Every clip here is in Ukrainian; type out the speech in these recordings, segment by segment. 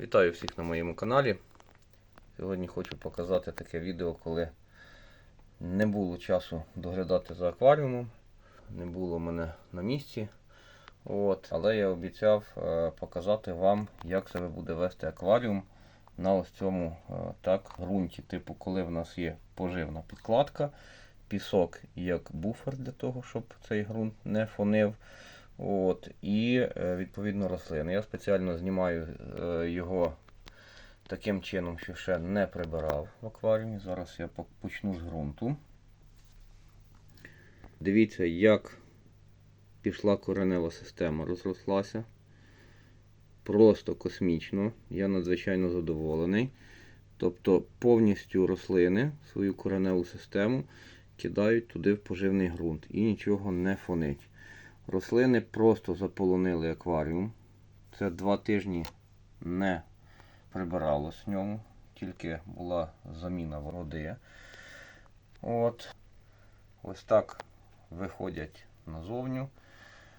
Вітаю всіх на моєму каналі. Сьогодні хочу показати таке відео, коли не було часу доглядати за акваріумом, не було мене на місці. От. Але я обіцяв е, показати вам, як себе буде вести акваріум на ось цьому е, так, ґрунті. Типу, коли в нас є поживна підкладка, пісок як буфер для того, щоб цей ґрунт не фонив. От, і е, відповідно рослини. Я спеціально знімаю е, його таким чином, що ще не прибирав в акваріумі. Зараз я почну з ґрунту. Дивіться, як пішла коренева система, розрослася. Просто космічно. Я надзвичайно задоволений. Тобто повністю рослини свою кореневу систему кидають туди в поживний ґрунт і нічого не фонить. Рослини просто заполонили акваріум. Це два тижні не прибиралось в ньому, тільки була заміна води. От. Ось так виходять назовню.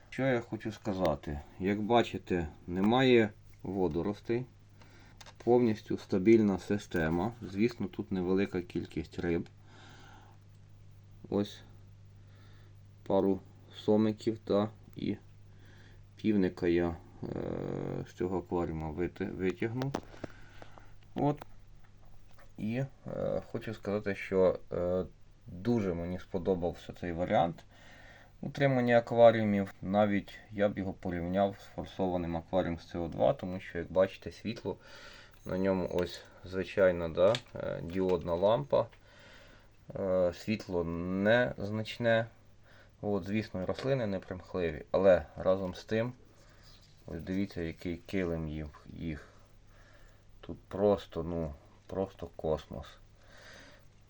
Що я хочу сказати? Як бачите, немає водоростей. Повністю стабільна система. Звісно, тут невелика кількість риб. Ось пару сомиків та і півника я е, з цього акваріума витягнув. От. І е, хочу сказати, що е, дуже мені сподобався цей варіант утримання акваріумів. Навіть я б його порівняв з форсованим акваріумом з СО2, тому що, як бачите, світло на ньому ось звичайна да, е, діодна лампа. Е, Світло незначне. От, звісно, рослини не примхливі, але разом з тим, ось дивіться, який килим їх. Тут просто, ну, просто космос.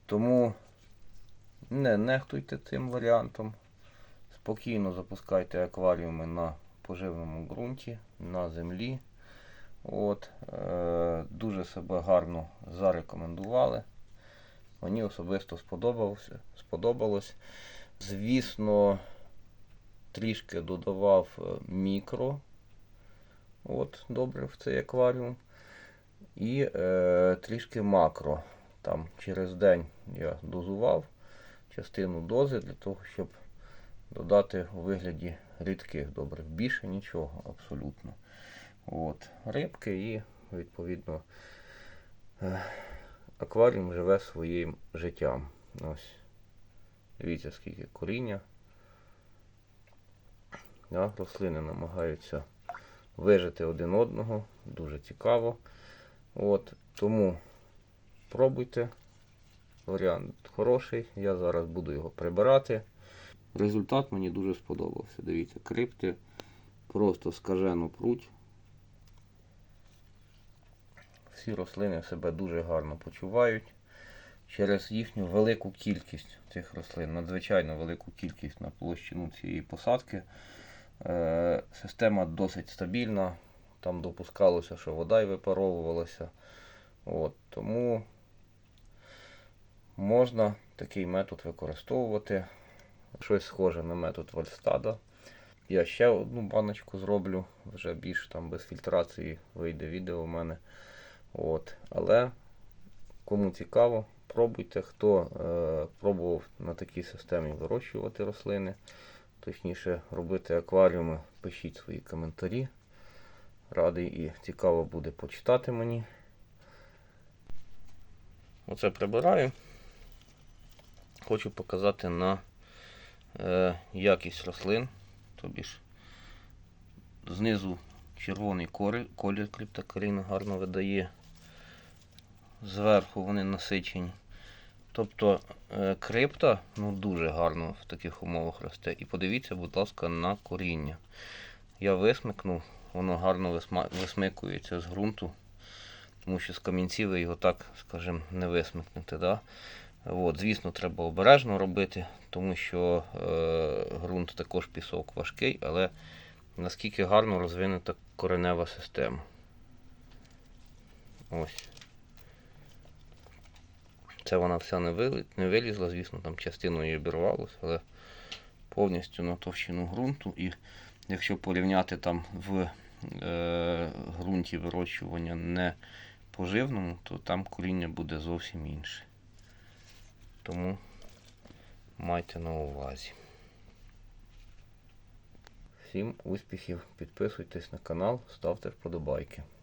Тому не нехтуйте цим варіантом. Спокійно запускайте акваріуми на поживному ґрунті, на землі. От, е, дуже себе гарно зарекомендували. Мені особисто сподобалося. сподобалось. Звісно, трішки додавав е, мікро. От, добре в цей акваріум. І е, трішки макро. Там через день я дозував частину дози для того, щоб додати у вигляді рідких добрив. Більше нічого абсолютно. От, рибки і, відповідно, е, акваріум живе своїм життям. Ось. Дивіться, скільки коріння. Да, рослини намагаються вижити один одного. Дуже цікаво. От, тому пробуйте. Варіант хороший. Я зараз буду його прибирати. Результат мені дуже сподобався. Дивіться, крипти просто скажено пруть. Всі рослини себе дуже гарно почувають. Через їхню велику кількість цих рослин, надзвичайно велику кількість на площину цієї посадки. Е, система досить стабільна. Там допускалося, що вода й випаровувалася. От, тому можна такий метод використовувати. Щось схоже на метод Вальстада. Я ще одну баночку зроблю, вже більш там без фільтрації вийде відео у мене. От. Але кому цікаво, пробуйте. Хто е, пробував на такій системі вирощувати рослини, точніше робити акваріуми, пишіть свої коментарі. Радий і цікаво буде почитати мені. Оце прибираю. Хочу показати на е, якість рослин. Тобі ж знизу червоний колір криптокаріна гарно видає. Зверху вони насичені. Тобто е, крипта ну, дуже гарно в таких умовах росте. І подивіться, будь ласка, на коріння. Я висмикнув, воно гарно висмикується з ґрунту, тому що з камінців ви його так, скажімо, не висмикнете. Да? От, звісно, треба обережно робити, тому що е, ґрунт також пісок важкий, але наскільки гарно розвинута коренева система. Ось. Це вона вся не, вили, не вилізла, звісно, там частиною обірвалося, але повністю на товщину ґрунту. І якщо порівняти там в е, ґрунті вирощування не поживному, то там коріння буде зовсім інше. Тому майте на увазі. Всім успіхів, підписуйтесь на канал, ставте вподобайки.